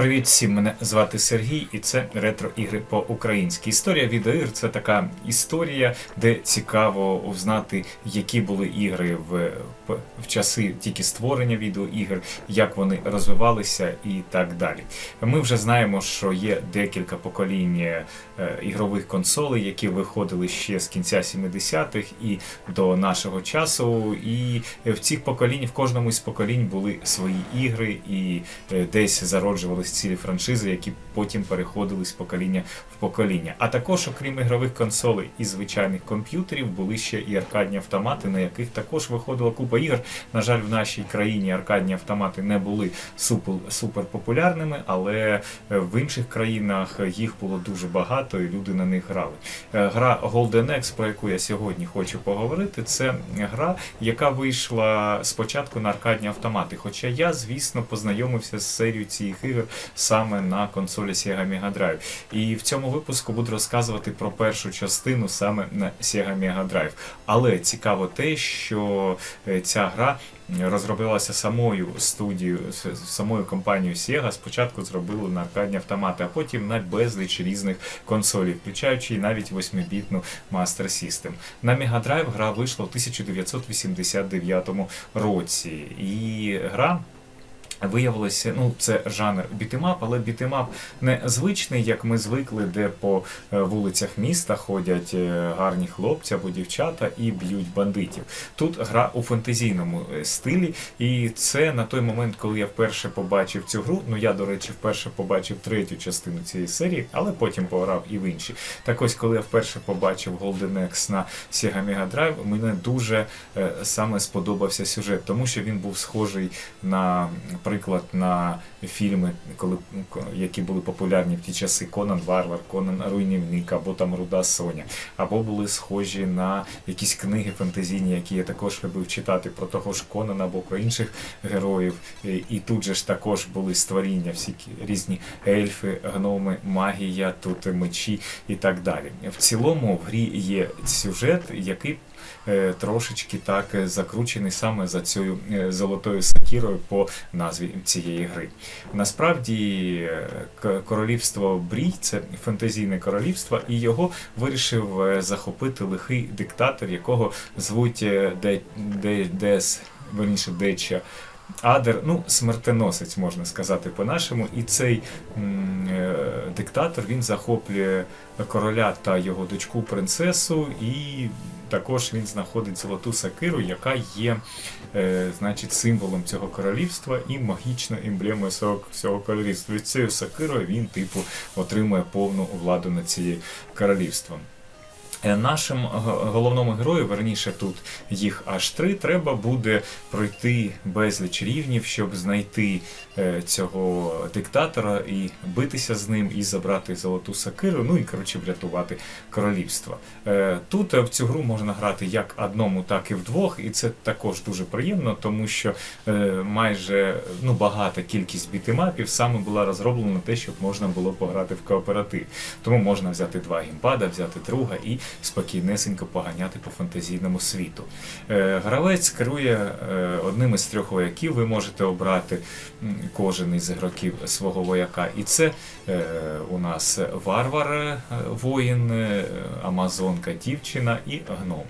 Привіт всім, мене звати Сергій, і це ретро ігри по-українськи. Історія відеоігр це така історія, де цікаво узнати, які були ігри в, в, часи тільки створення відеоігр, як вони розвивалися і так далі. Ми вже знаємо, що є декілька поколінь е, ігрових консолей, які виходили ще з кінця 70-х і до нашого часу. І в цих поколінь, в кожному із поколінь були свої ігри, і е, десь зароджувались цілі франшизи, які потім переходили з покоління в покоління. А також, окрім ігрових консолей і звичайних комп'ютерів, були ще і аркадні автомати, на яких також виходила купа ігор. На жаль, в нашій країні аркадні автомати не були супер, супер але е, в інших країнах їх було дуже багато, і люди на них грали. Е, Гра Golden Axe, про яку я сьогодні хочу поговорити, це гра, яка вийшла спочатку на аркадні автомати. Хоча я, звісно, познайомився з серією цих ігор саме на консолі Sega Mega Drive. І в цьому випуску буду розказувати про першу частину саме на Sega Mega Drive. Але цікаво те, що е, ця гра розроблялася самою студією, самою компанією Sega. Спочатку зробили на аркадні автомати, а потім на безліч різних консолей, включаючи і навіть 8-бітну Master System. На Mega Drive гра вийшла в 1989 році. І гра. Виявилося, ну це жанр бітемап, але бітемап не звичний, як ми звикли, де по е, вулицях міста ходять е, гарні хлопці або дівчата і б'ють бандитів. Тут гра у фентезійному е, стилі, і це на той момент, коли я вперше побачив цю гру. Ну я, до речі, вперше побачив третю частину цієї серії, але потім пограв і в інші. Так ось, коли я вперше побачив Golden Axe на Sega Mega Drive, мені дуже саме сподобався сюжет, тому що він був схожий на приклад на фільми, коли які були популярні в ті часи Конан Варвар, Конан Руйнівник або там Руда Соня, або були схожі на якісь книги фантазійні, які я також любив читати про того ж Конана або про інших героїв. І- тут же ж також були створіння, всі різні ельфи, гноми, магія, тут мечі і так далі. В цілому в грі є сюжет, який трошечки так е, закручений саме за цією е, золотою сакірою по назві цієї гри. Насправді е, королівство Брій це фантазійне королівство, і його вирішив е, захопити лихий диктатор, якого звуть е, Де, Де, Дес, верніше Деча. Адер, ну, смертеносець, можна сказати по-нашому, і цей е, диктатор він захоплює короля та його дочку принцесу, і також він знаходить золоту сакиру, яка є е, значить, символом цього королівства і магічною емблемою цього королівства. Від цією сакирою він, типу, отримує повну владу над цією королівством. Е, Нашим головному герою, верніше тут їх аж три, треба буде пройти безліч рівнів, щоб знайти е, цього диктатора і битися з ним, і забрати золоту сакиру, ну і коротше врятувати королівство. Е, Тут в цю гру можна грати як одному, так і вдвох, і це також дуже приємно, тому що майже ну, багата кількість бітемапів саме була розроблена на те, щоб можна було пограти в кооператив. Тому можна взяти два геймпада, взяти друга і спокійнесенько поганяти по фантазійному світу. Е, Гравець керує е, одним із трьох вояків. Ви можете обрати кожен із ігроків свого вояка. І це е, у нас варвар, воїн, амазонка, дівчина і гном.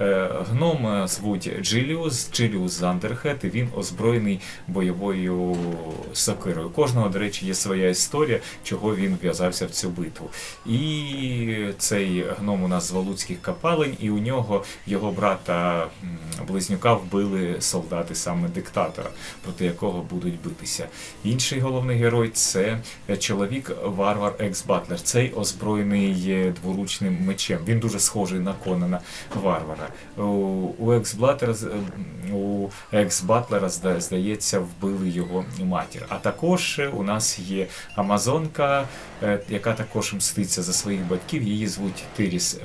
Е, Гном е, звуть Джиліус, Джиліус Зандерхет, і він озброєний бойовою сокирою. Кожного, до речі, є своя історія, чого він в'язався в цю битву. І цей гном у нас з Валуцьких капалень, і у нього його брата близнюка вбили солдати саме диктатора, проти якого будуть битися. Інший головний герой це чоловік Варвар Екс Батлер. Цей озброєний е, дворучним мечем. Він дуже схожий на Конана Варвара. У, у Екс Батлера здається вбили його матір. А також е, у нас є Амазонка, е, яка також мститься за своїх батьків. Її звуть Тиріс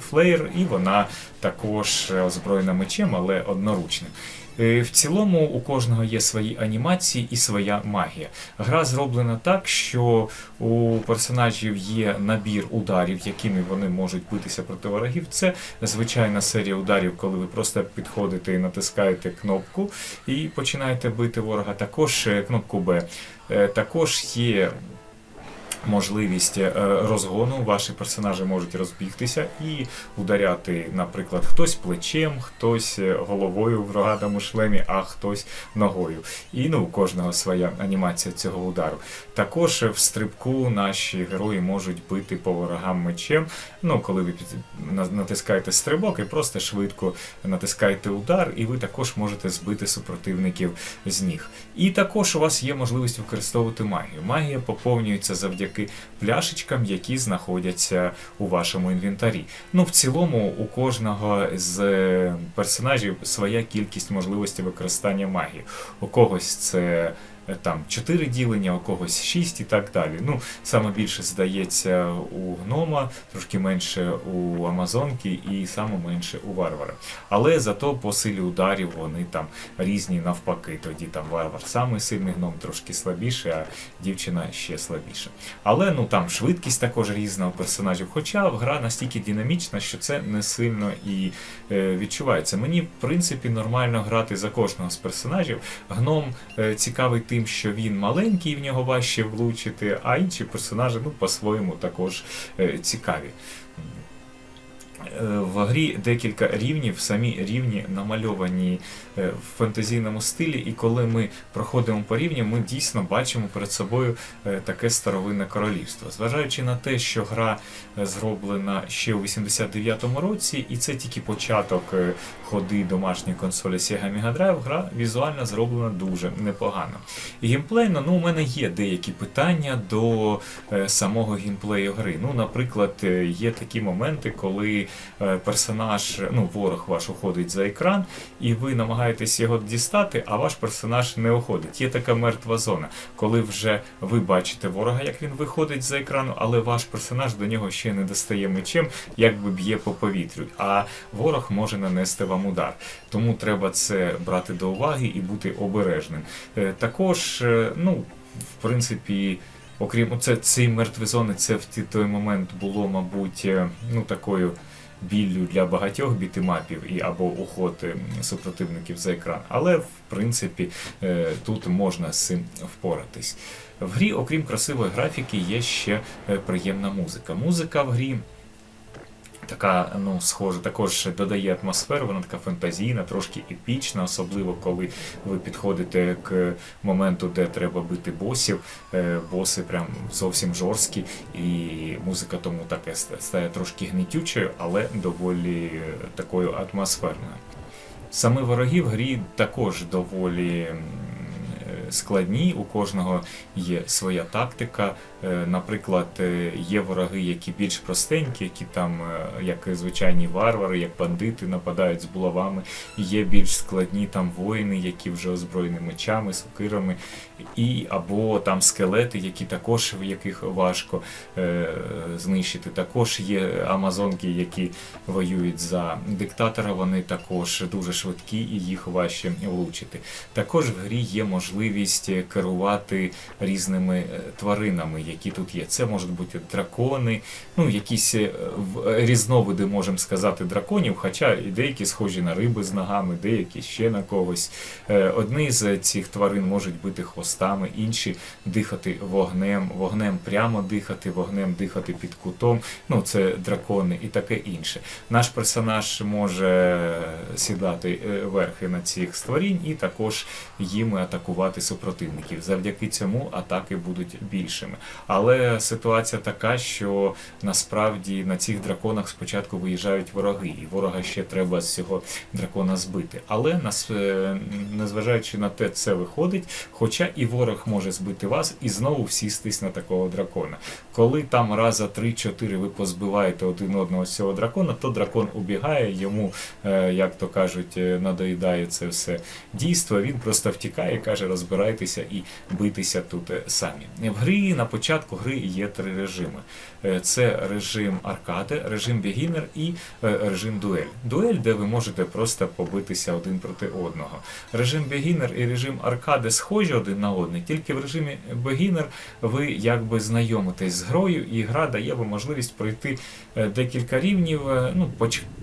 Флеєр, і вона також озброєна мечем, але одноручним. Е, В цілому у кожного є свої анімації і своя магія. Гра зроблена так, що у персонажів є набір ударів, якими вони можуть битися проти ворогів. Це звичайна серія ударів, коли ви просто підходите і натискаєте кнопку і починаєте бити ворога. Також е, кнопку Б. Е, Також є можливість е, розгону. Ваші персонажі можуть розбігтися і ударяти, наприклад, хтось плечем, хтось е, головою в рогатому шлемі, а хтось ногою. І ну, у кожного своя анімація цього удару. Також в стрибку наші герої можуть бити по ворогам мечем. Ну, коли ви натискаєте стрибок і просто швидко натискаєте удар, і ви також можете збити супротивників з ніг. І також у вас є можливість використовувати магію. Магія поповнюється завдяки пляшечкам, які знаходяться у вашому інвентарі. Ну, в цілому, у кожного з е, персонажів своя кількість можливостей використання магії. У когось це там 4 ділення, у когось 6 і так далі. Ну, саме більше здається у гнома, трошки менше у Амазонки і саме менше у варвара. Але зато по силі ударів вони там різні навпаки. Тоді там варвар самий сильний гном трошки слабіше, а дівчина ще слабіша. Але ну там швидкість також різна у персонажів. Хоча гра настільки динамічна, що це не сильно і е, відчувається. Мені в принципі нормально грати за кожного з персонажів. Гном е, цікавий тим, що він маленький, в нього важче влучити, а інші персонажі ну по-своєму також е, цікаві. Е, В грі декілька рівнів, самі рівні намальовані е, в фентезійному стилі, і коли ми проходимо по рівням, ми дійсно бачимо перед собою е, таке старовинне королівство. Зважаючи на те, що гра зроблена ще у 89-му році, і це тільки початок ходи домашньої консолі Sega Mega Drive, гра візуально зроблена дуже непогано. І геймплейно, ну, у мене є деякі питання до самого геймплею гри. Ну, наприклад, є такі моменти, коли персонаж, ну, ворог ваш уходить за екран, і ви намагаєтесь його дістати, а ваш персонаж не уходить. Є така мертва зона, коли вже ви бачите ворога, як він виходить за екрану, але ваш персонаж до нього ще не достає мечем, якби б'є по повітрю. А ворог може нанести вам удар. Тому треба це брати до уваги і бути обережним. Е, Також, е, ну, в принципі. Окрім це цієї мертві зони, це в той момент було, мабуть, е, ну такою біллю для багатьох бітимапів і або уход е, супротивників за екран. Але в принципі е, тут можна з цим впоратись. В грі, окрім красивої графіки, є ще е, приємна музика. Музика в грі. Така, ну, схоже, також додає атмосферу, вона така фантазійна, трошки епічна, особливо коли ви підходите к моменту, де треба бити босів. Е, Боси прям зовсім жорсткі, і музика тому таке стає трошки гнітючою, але доволі такою атмосферною. Саме вороги в грі також доволі складні, у кожного є своя тактика. Е, Наприклад, е, є вороги, які більш простенькі, які там, е, як звичайні варвари, як бандити, нападають з булавами. Є більш складні там воїни, які вже озброєні мечами, сокирами, і або там скелети, які також в яких важко е, знищити. Також є амазонки, які воюють за диктатора. Вони також дуже швидкі і їх важче влучити. Також в грі є можливість керувати різними е, тваринами, які тут є. Це можуть бути дракони, ну якісь е, різновиди, можемо сказати, драконів, хоча деякі схожі на риби з ногами, деякі ще на когось. Е, Одні з цих тварин можуть бити хвостами, інші дихати вогнем, вогнем прямо дихати, вогнем дихати під кутом. Ну, це дракони і таке інше. Наш персонаж може сідати е, верхи на цих створінь і також їми атакувати супротивників. Завдяки цьому атаки будуть більшими. Але ситуація така, що насправді на цих драконах спочатку виїжджають вороги, і ворога ще треба з цього дракона збити. Але е, незважаючи на те, це виходить, хоча і ворог може збити вас і знову всістись на такого дракона. Коли там раза 3-4 ви позбиваєте один одного з цього дракона, то дракон убігає, йому, е, як то кажуть, е, надоїдає це все дійство. Він просто втікає і каже, розбирай. Збирайтеся і битися тут е, самі. В грі на початку гри є три режими: Е, це режим аркади, режим бігінер і е, режим дуель. Дуель, де ви можете просто побитися один проти одного. Режим бігінер і режим аркади схожі один на один, тільки в режимі бігінер ви якби знайомитесь з грою, і гра дає вам можливість пройти декілька рівнів, ну,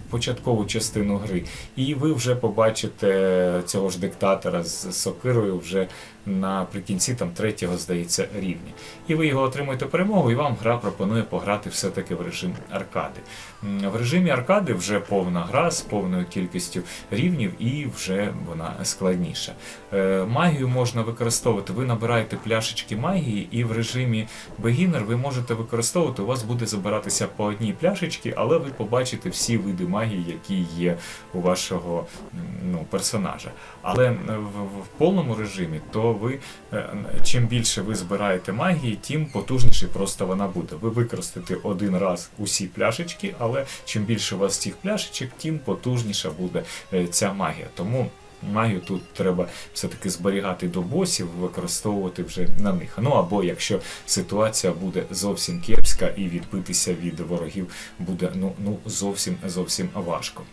початкову частину гри. І ви вже побачите цього ж диктатора з сокирою вже наприкінці там третього, здається, рівня. І ви його отримуєте перемогу, і вам гра пропонує пограти все-таки в режим аркади. В режимі аркади вже повна гра з повною кількістю рівнів, і вже вона складніша. Е, Магію можна використовувати. Ви набираєте пляшечки магії, і в режимі Beginner ви можете використовувати. У вас буде забиратися по одній пляшечці, але ви побачите всі види магії, які є у вашого ну, персонажа. Але е, в, в повному режимі, то ви е, чим більше ви збираєте магії, тим потужніше просто вона буде. Ви використаєте один раз усі пляшечки, але чим більше у вас цих пляшечок, тим потужніша буде е, ця магія. Тому магію тут треба все-таки зберігати до босів, використовувати вже на них. Ну або якщо ситуація буде зовсім кепська і відбитися від ворогів буде ну, ну зовсім зовсім важко.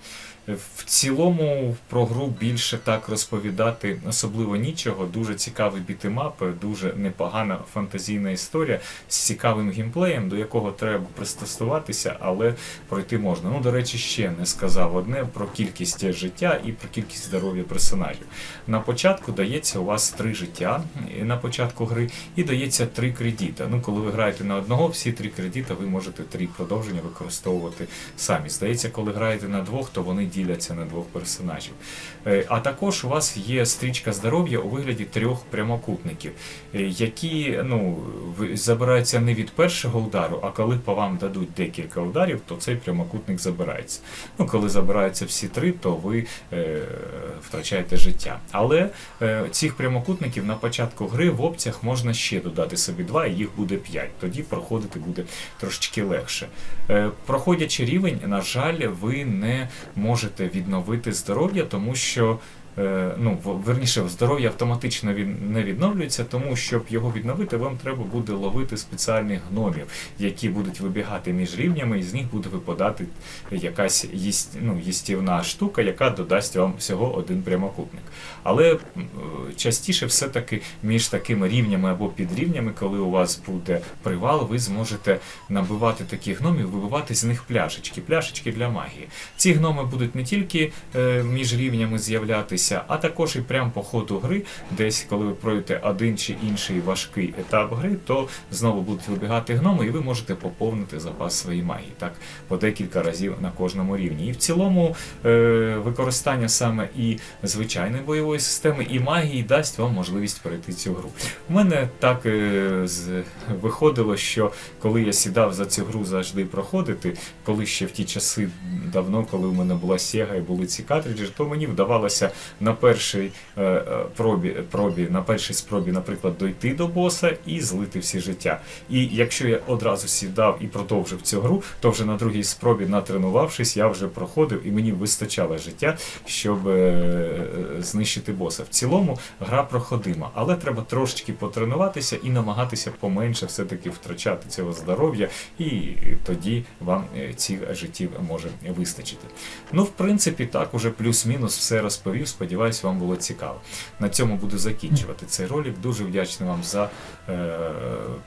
В цілому про гру більше так розповідати особливо нічого. Дуже цікавий бітемап, дуже непогана фантазійна історія з цікавим геймплеєм, до якого треба пристосуватися, але пройти можна. Ну, до речі, ще не сказав одне про кількість життя і про кількість здоров'я персонажів. На початку дається у вас три життя е, на початку гри, і дається три кредита. Ну, коли ви граєте на одного, всі три кредита ви можете три продовження використовувати самі. Здається, коли граєте на двох, то вони діляться на двох персонажів. Е, А також у вас є стрічка здоров'я у вигляді трьох прямокутників, е, які ну, забираються не від першого удару, а коли по вам дадуть декілька ударів, то цей прямокутник забирається. Ну, коли забираються всі три, то ви е, втрачаєте життя. Але е, цих прямокутників на початку гри в опціях можна ще додати собі два, і їх буде п'ять. Тоді проходити буде трошечки легше. Е, проходячи рівень, на жаль, ви не можете відновити здоров'я, тому що. Е, Ну, верніше, здоров'я автоматично він не відновлюється, тому щоб його відновити, вам треба буде ловити спеціальних гномів, які будуть вибігати між рівнями, і з них буде випадати якась їсть, ну, їстівна штука, яка додасть вам всього один прямокутник. Але частіше все-таки між такими рівнями або підрівнями, коли у вас буде привал, ви зможете набивати таких гномів, вибивати з них пляшечки, пляшечки для магії. Ці гноми будуть не тільки е, між рівнями з'являтися, а також і прямо по ходу гри, десь коли ви пройдете один чи інший важкий етап гри, то знову будуть вибігати гноми, і ви можете поповнити запас своєї магії. Так, по декілька разів на кожному рівні. І в цілому е, використання саме і звичайної бойової системи, і магії дасть вам можливість пройти цю гру. У мене так е, з, виходило, що коли я сідав за цю гру завжди проходити, коли ще в ті часи давно, коли у мене була Sega і були ці картриджі, то мені вдавалося на першій е, е, пробі, пробі, на першій спробі, наприклад, дойти до боса і злити всі життя. І якщо я одразу сідав і продовжив цю гру, то вже на другій спробі, натренувавшись, я вже проходив і мені вистачало життя, щоб е, знищити боса. В цілому гра проходима, але треба трошечки потренуватися і намагатися поменше все-таки втрачати цього здоров'я, і тоді вам цих життів може вистачити. Ну, в принципі, так уже плюс-мінус все розповів. Сподіваюсь, вам було цікаво. На цьому буду закінчувати цей ролик. Дуже вдячний вам за е,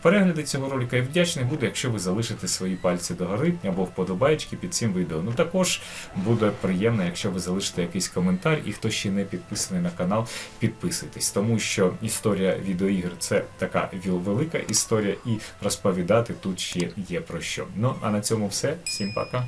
перегляди цього ролика. І вдячний буду, якщо ви залишите свої пальці догори або вподобайки під цим відео. Ну також буде приємно, якщо ви залишите якийсь коментар, і хто ще не підписаний на канал, підписуйтесь, тому що історія відеоігр це така велика історія, і розповідати тут ще є про що. Ну а на цьому все. Всім пока.